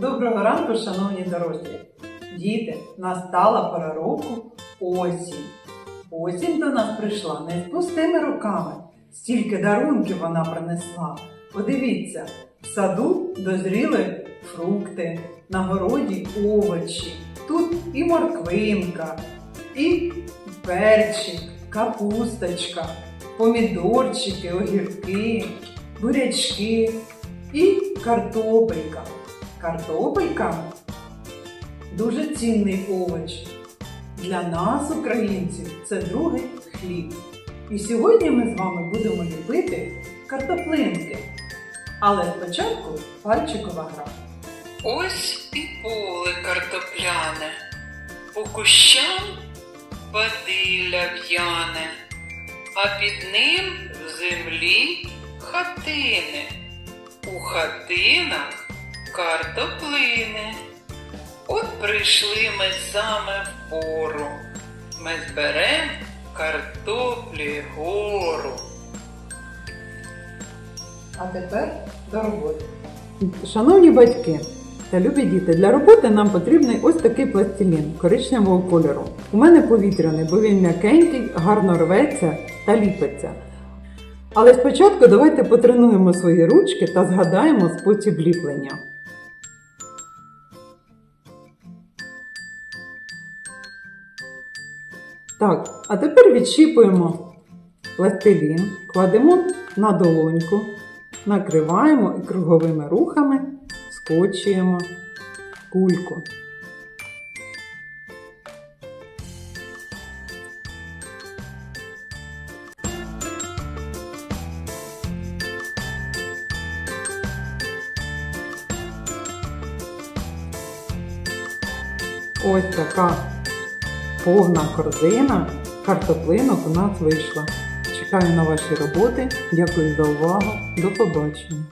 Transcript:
Доброго ранку, шановні дорослі! Діти, настала пора року осінь. Осінь до нас прийшла не з пустими руками. Стільки дарунків вона принесла. Подивіться, в саду дозріли фрукти, на городі овочі. Тут і морквинка, і перчик, капусточка, помідорчики, огірки, бурячки і картопелька. Картопелька дуже цінний овоч. Для нас, українців, це другий хліб. І сьогодні ми з вами будемо ліпити картоплинки. Але спочатку пальчикова гра. Ось і поле картопляне, по кущам бадилля в'яне, а під ним в землі хатини, у хатинах картоплини. От прийшли ми саме в пору, ми зберем картоплі гору. А тепер до роботи. Шановні батьки та любі діти, для роботи нам потрібний ось такий пластилін коричневого кольору. У мене повітряний, бо він м'якенький, гарно рветься та ліпиться. Але спочатку давайте потренуємо свої ручки та згадаємо спосіб ліплення. Так, а тепер відщіпуємо пластилін, кладемо на долоньку, накриваємо і круговими рухами скочуємо кульку. Ось така повна корзина картоплинок у нас вийшла. Чекаю на ваші роботи. Дякую за увагу. До побачення.